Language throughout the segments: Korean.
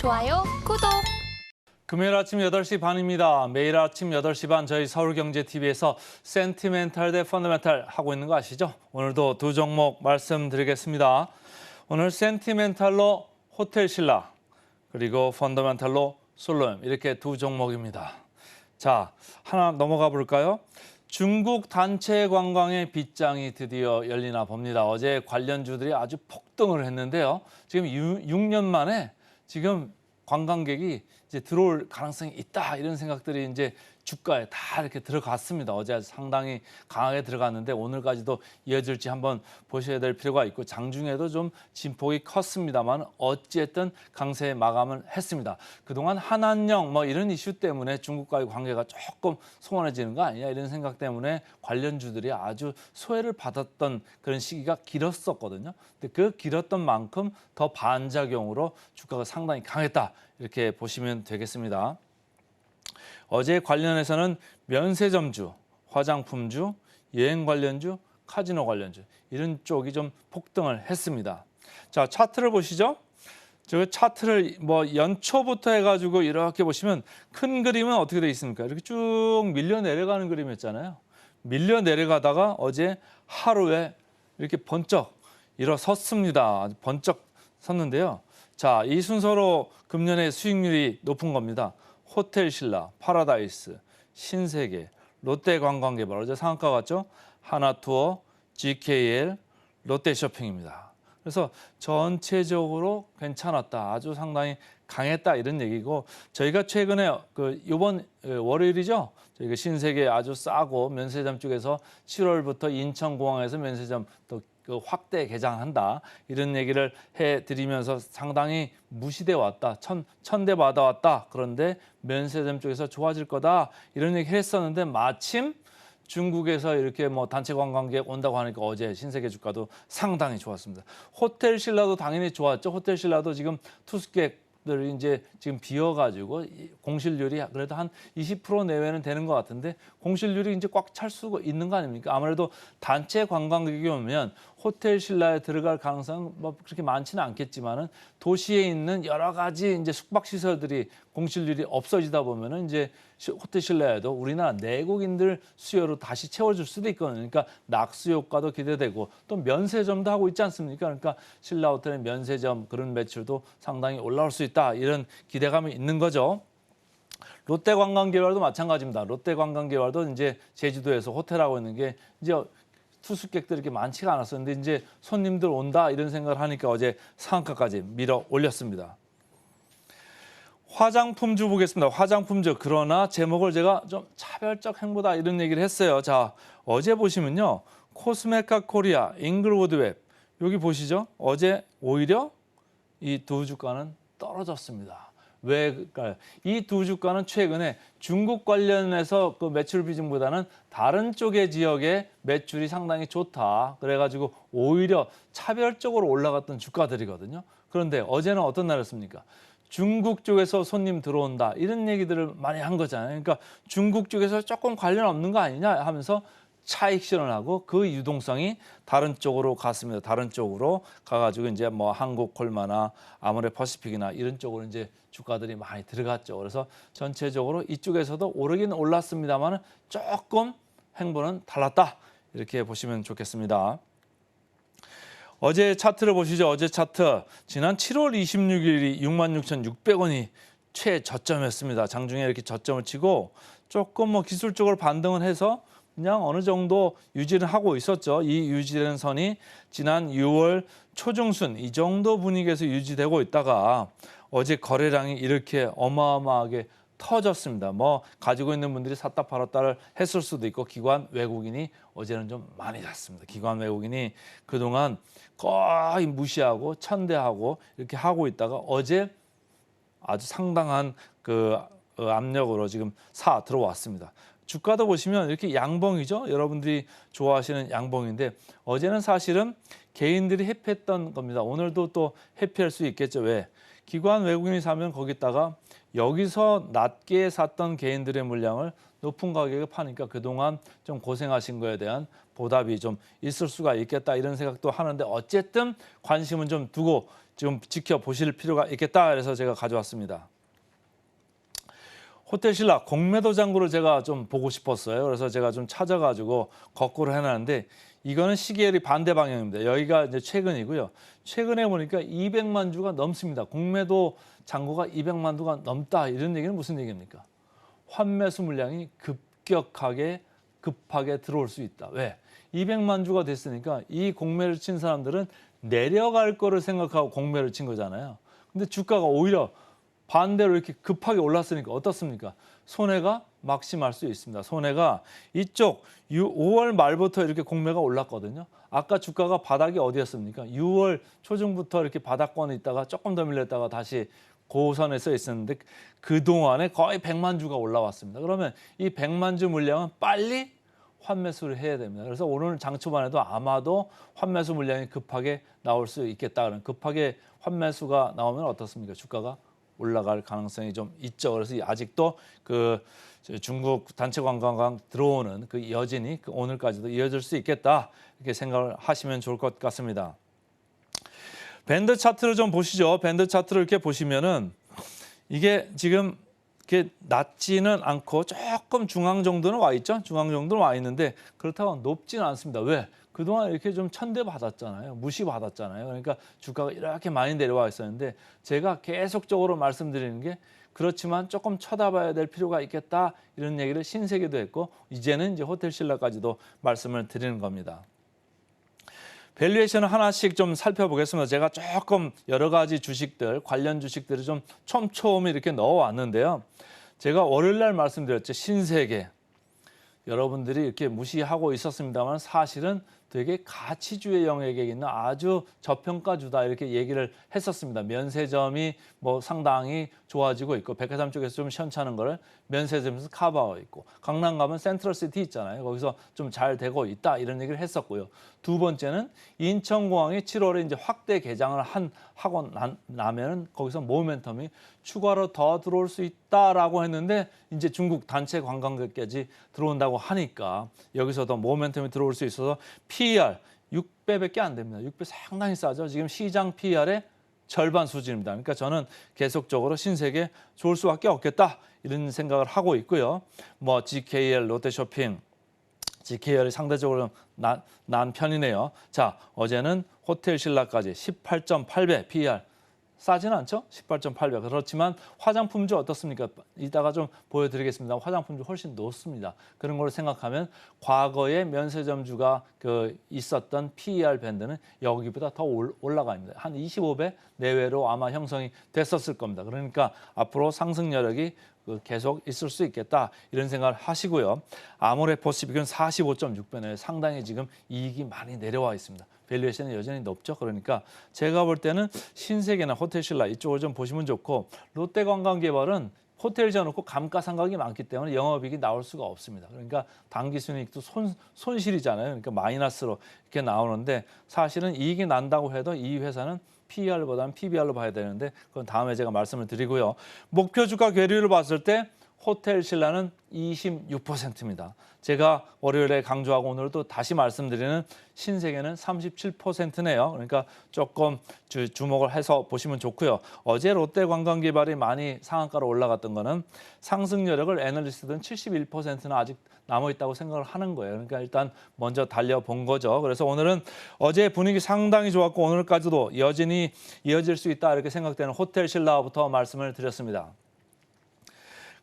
좋아요, 구독. 금요일 아침 8시 반입니다. 매일 아침 8시 반 저희 서울경제TV에서 센티멘탈 대 펀더멘탈 하고 있는 거 아시죠? 오늘도 두 종목 말씀드리겠습니다. 오늘 센티멘탈로 호텔 신라 그리고 펀더멘탈로 솔로엠 이렇게 두 종목입니다. 자, 하나 넘어가 볼까요? 중국 단체 관광의 빗장이 드디어 열리나 봅니다. 어제 관련주들이 아주 폭등을 했는데요. 지금 6년 만에 지금 관광객이 이제 들어올 가능성이 있다 이런 생각들이 이제 주가에 다 이렇게 들어갔습니다. 어제 상당히 강하게 들어갔는데 오늘까지도 이어질지 한번 보셔야 될 필요가 있고 장중에도 좀 진폭이 컸습니다만 어찌됐든 강세 마감을 했습니다. 그동안 한한령 뭐 이런 이슈 때문에 중국과의 관계가 조금 소원해지는 거 아니냐 이런 생각 때문에 관련주들이 아주 소외를 받았던 그런 시기가 길었었거든요. 근데 그 길었던 만큼 더 반작용으로 주가가 상당히 강했다 이렇게 보시면 되겠습니다. 어제 관련해서는 면세점주, 화장품주, 여행 관련주, 카지노 관련주 이런 쪽이 좀 폭등을 했습니다. 자 차트를 보시죠. 저 차트를 뭐 연초부터 해가지고 이렇게 보시면 큰 그림은 어떻게 돼 있습니까? 이렇게 쭉 밀려 내려가는 그림이었잖아요. 밀려 내려가다가 어제 하루에 이렇게 번쩍 일어섰습니다. 번쩍 섰는데요. 자, 이 순서로 금년에 수익률이 높은 겁니다. 호텔 신라, 파라다이스, 신세계, 롯데 관광개발 어제 상한가 갔죠? 하나투어, GKL, 롯데쇼핑입니다. 그래서 전체적으로 괜찮았다, 아주 상당히 강했다 이런 얘기고 저희가 최근에 그 이번 월요일이죠. 저희가 신세계 아주 싸고 면세점 쪽에서 7월부터 인천공항에서 면세점 또 그 확대 개장한다 이런 얘기를 해드리면서 상당히 무시돼 왔다 천 천대 받아 왔다 그런데 면세점 쪽에서 좋아질 거다 이런 얘기 했었는데 마침 중국에서 이렇게 뭐 단체 관광객 온다고 하니까 어제 신세계 주가도 상당히 좋았습니다. 호텔 신라도 당연히 좋았죠. 호텔 신라도 지금 투숙객 들이 이제 지금 비어가지고 공실률이 그래도 한 20% 내외는 되는 것 같은데 공실률이 이제 꽉 찰 수가 있는 거 아닙니까? 아무래도 단체 관광객이 오면 호텔 신라에 들어갈 가능성은 뭐 그렇게 많지는 않겠지만은 도시에 있는 여러 가지 이제 숙박 시설들이 공실률이 없어지다 보면은 이제 호텔 신라에도 우리나라 내국인들 수요로 다시 채워줄 수도 있거든요. 그러니까 낙수 효과도 기대되고 또 면세점도 하고 있지 않습니까? 그러니까 신라 호텔의 면세점 그런 매출도 상당히 올라올 수 있다 이런 기대감이 있는 거죠. 롯데 관광개발도 마찬가지입니다. 롯데 관광개발도 이제 제주도에서 호텔하고 있는 게 이제 투숙객들이 이렇게 많지가 않았었는데 이제 손님들 온다 이런 생각을 하니까 어제 상한가까지 밀어 올렸습니다. 화장품주 보겠습니다. 화장품주 그러나 제목을 제가 좀 차별적 행보다 이런 얘기를 했어요. 자 어제 보시면요 코스메카 코리아, 잉글우드웹 여기 보시죠. 어제 오히려 이 두 주가는 떨어졌습니다. 왜일까요? 이 두 주가는 최근에 중국 관련해서 그 매출 비중보다는 다른 쪽의 지역의 매출이 상당히 좋다. 그래가지고 오히려 차별적으로 올라갔던 주가들이거든요. 그런데 어제는 어떤 날이었습니까? 중국 쪽에서 손님 들어온다 이런 얘기들을 많이 한 거잖아요. 그러니까 중국 쪽에서 조금 관련 없는 거 아니냐 하면서 차익 실현하고 그 유동성이 다른 쪽으로 갔습니다. 다른 쪽으로 가가지고 이제 뭐 한국 콜마나 아모레 퍼시픽이나 이런 쪽으로 이제 주가들이 많이 들어갔죠. 그래서 전체적으로 이쪽에서도 오르긴 올랐습니다만 조금 행보는 달랐다 이렇게 보시면 좋겠습니다. 어제 차트를 보시죠. 어제 차트 지난 7월 26일이 66,600원이 최저점이었습니다. 장중에 이렇게 저점을 치고 조금 뭐 기술적으로 반등을 해서 그냥 어느 정도 유지를 하고 있었죠. 이 유지되는 선이 지난 6월 초중순 이 정도 분위기에서 유지되고 있다가 어제 거래량이 이렇게 어마어마하게 터졌습니다. 뭐 가지고 있는 분들이 샀다 팔았다를 했을 수도 있고 기관 외국인이 어제는 좀 많이 샀습니다. 기관 외국인이 그동안 거의 무시하고 천대하고 이렇게 하고 있다가 어제 아주 상당한 그 압력으로 지금 사 들어왔습니다. 주가도 보시면 이렇게 양봉이죠. 여러분들이 좋아하시는 양봉인데 어제는 사실은 개인들이 회피했던 겁니다. 오늘도 또 회피할 수 있겠죠. 왜? 기관 외국인이 사면 거기다가 여기서 낮게 샀던 개인들의 물량을 높은 가격에 파니까 그동안 좀 고생하신 거에 대한 보답이 좀 있을 수가 있겠다 이런 생각도 하는데 어쨌든 관심은 좀 두고 좀 지켜보실 필요가 있겠다. 그래서 제가 가져왔습니다. 호텔 신라 공매도 장구를 제가 좀 보고 싶었어요. 그래서 제가 좀 찾아가지고 거꾸로 해놨는데 이거는 시계열이 반대 방향입니다. 여기가 이제 최근이고요. 최근에 보니까 200만 주가 넘습니다. 공매도 장고가 200만 주가 넘다 이런 얘기는 무슨 얘기입니까? 환매수 물량이 급격하게 급하게 들어올 수 있다. 왜? 200만 주가 됐으니까 이 공매를 친 사람들은 내려갈 거를 생각하고 공매를 친 거잖아요. 근데 주가가 오히려 반대로 이렇게 급하게 올랐으니까 어떻습니까? 손해가 막심할 수 있습니다. 손해가 이쪽 5월 말부터 이렇게 공매가 올랐거든요. 아까 주가가 바닥이 어디였습니까? 6월 초중부터 이렇게 바닥권에 있다가 조금 더 밀렸다가 다시 고선에 서 있었는데 그 동안에 거의 100만 주가 올라왔습니다. 그러면 이 100만 주 물량은 빨리 환매수를 해야 됩니다. 그래서 오늘 장 초반에도 아마도 환매수 물량이 급하게 나올 수 있겠다. 급하게 환매수가 나오면 어떻습니까? 주가가 올라갈 가능성이 좀 있죠. 그래서 아직도 그 중국 단체 관광객 들어오는 그 여진이 그 오늘까지도 이어질 수 있겠다 이렇게 생각을 하시면 좋을 것 같습니다. 밴드 차트를 좀 보시죠. 밴드 차트를 이렇게 보시면은 이게 지금 이렇게 낮지는 않고 조금 중앙 정도는 와 있죠. 중앙 정도는 와 있는데 그렇다고 높지는 않습니다. 왜? 그동안 이렇게 좀 천대 받았잖아요. 무시 받았잖아요. 그러니까 주가가 이렇게 많이 내려와 있었는데 제가 계속적으로 말씀드리는 게 그렇지만 조금 쳐다봐야 될 필요가 있겠다 이런 얘기를 신세계도 했고 이제는 이제 호텔 신라까지도 말씀을 드리는 겁니다. 밸류에이션을 하나씩 좀 살펴보겠습니다. 제가 조금 여러 가지 주식들, 관련 주식들을 좀 촘촘히 이렇게 넣어왔는데요. 제가 월요일 날 말씀드렸죠. 신세계. 여러분들이 이렇게 무시하고 있었습니다만 사실은 되게 가치주의 영역에 있는 아주 저평가주다 이렇게 얘기를 했었습니다. 면세점이 뭐 상당히 좋아지고 있고 백화점 쪽에서 좀 시원찮은 거를 면세점에서 커버하고 있고 강남 가면 센트럴시티 있잖아요. 거기서 좀 잘 되고 있다 이런 얘기를 했었고요. 두 번째는 인천공항이 7월에 이제 확대 개장을 한 하고 난, 나면은 거기서 모멘텀이 추가로 더 들어올 수 있다라고 했는데 이제 중국 단체 관광객까지 들어온다고 하니까 여기서도 모멘텀이 들어올 수 있어서 PER 6배밖에 안 됩니다. 6배 상당히 싸죠. 지금 시장 PER의 절반 수준입니다. 그러니까 저는 계속적으로 신세계 좋을 수밖에 없겠다 이런 생각을 하고 있고요. 뭐 GKL, 롯데쇼핑, GKL이 상대적으로 난, 난 편이네요. 자 어제는 호텔 신라까지 18.8배 PER 싸지는 않죠? 18.8배. 그렇지만 화장품주 어떻습니까? 이따가 좀 보여드리겠습니다. 화장품주 훨씬 높습니다. 그런 걸 생각하면 과거에 면세점주가 그 있었던 PER 밴드는 여기보다 더 올라갑니다. 한 25배 내외로 아마 형성이 됐었을 겁니다. 그러니까 앞으로 상승 여력이 그 계속 있을 수 있겠다 이런 생각을 하시고요. 아모레퍼시픽은 45.6배네 상당히 지금 이익이 많이 내려와 있습니다. 밸류에이션은 여전히 높죠. 그러니까 제가 볼 때는 신세계나 호텔신라 이쪽을 좀 보시면 좋고 롯데관광개발은 호텔 지어놓고 감가상각이 많기 때문에 영업이익이 나올 수가 없습니다. 그러니까 당기순이익도 손, 손실이잖아요. 그러니까 마이너스로 이렇게 나오는데 사실은 이익이 난다고 해도 이 회사는 PER보다는 PBR로 봐야 되는데 그건 다음에 제가 말씀을 드리고요. 목표 주가 괴리를 봤을 때 호텔 신라는 26%입니다. 제가 월요일에 강조하고 오늘도 다시 말씀드리는 신세계는 37%네요. 그러니까 조금 주, 주목을 해서 보시면 좋고요. 어제 롯데 관광개발이 많이 상한가로 올라갔던 거는 상승 여력을 애널리스트는 71%는 아직 남아 있다고 생각을 하는 거예요. 그러니까 일단 먼저 달려본 거죠. 그래서 오늘은 어제 분위기 상당히 좋았고 오늘까지도 여전히 이어질 수 있다 이렇게 생각되는 호텔 신라부터 말씀을 드렸습니다.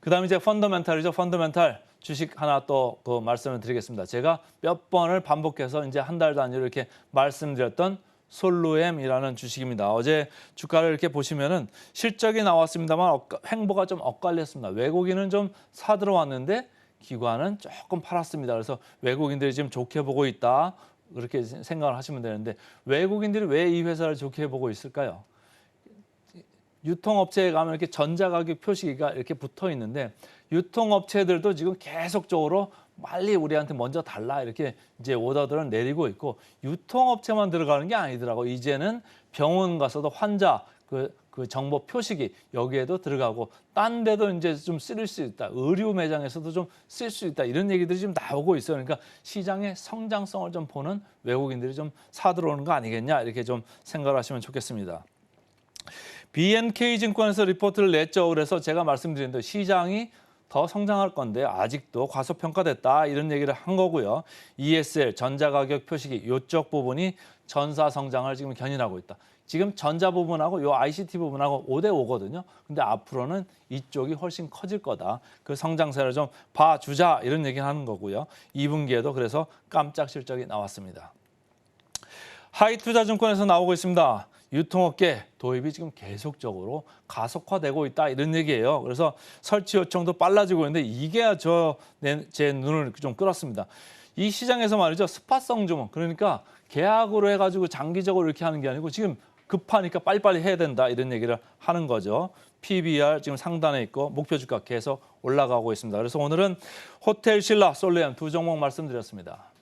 그다음에 이제 펀더멘탈이죠. 펀더멘탈 주식 하나 또 그 말씀을 드리겠습니다. 제가 몇 번을 반복해서 이제 한 달 단위로 이렇게 말씀드렸던 솔루엠이라는 주식입니다. 어제 주가를 이렇게 보시면은 실적이 나왔습니다만 행보가 좀 엇갈렸습니다. 외국인은 좀 사들어왔는데 기관은 조금 팔았습니다. 그래서 외국인들이 지금 좋게 보고 있다. 그렇게 생각을 하시면 되는데 외국인들이 왜 이 회사를 좋게 보고 있을까요? 유통업체에 가면 이렇게 전자가격 표시가 이렇게 붙어 있는데 유통업체들도 지금 계속적으로 빨리 우리한테 먼저 달라 이렇게 이제 오더들을 내리고 있고 유통업체만 들어가는 게 아니더라고. 이제는 병원 가서도 환자 그, 그 정보 표식이 여기에도 들어가고 딴 데도 이제 좀쓸수 있다. 의류 매장에서도 좀 쓸 수 있다. 이런 얘기들이 지금 나오고 있어요. 그러니까 시장의 성장성을 좀 보는 외국인들이 좀 사들어오는 거 아니겠냐 이렇게 좀 생각을 하시면 좋겠습니다. BNK 증권에서 리포트를 냈죠. 그래서 제가 말씀드렸는데 시장이 더 성장할 건데 아직도 과소평가됐다 이런 얘기를 한 거고요. ESL 전자가격 표시기 요쪽 부분이 전사 성장을 지금 견인하고 있다. 지금 전자 부분하고 요 ICT 부분하고 5대 5거든요. 근데 앞으로는 이쪽이 훨씬 커질 거다. 그 성장세를 좀 봐주자 이런 얘기를 하는 거고요. 2분기에도 그래서 깜짝 실적이 나왔습니다. 하이투자증권에서 나오고 있습니다. 유통업계 도입이 지금 계속적으로 가속화되고 있다 이런 얘기예요. 그래서 설치 요청도 빨라지고 있는데 이게 저제 눈을 좀 끌었습니다. 이 시장에서 말이죠 스파성 주문 그러니까 계약으로 해가지고 장기적으로 이렇게 하는 게 아니고 지금 급하니까 빨리빨리 해야 된다 이런 얘기를 하는 거죠. PBR 지금 상단에 있고 목표 주가 계속 올라가고 있습니다. 그래서 오늘은 호텔 신라 솔레암 두 종목 말씀드렸습니다.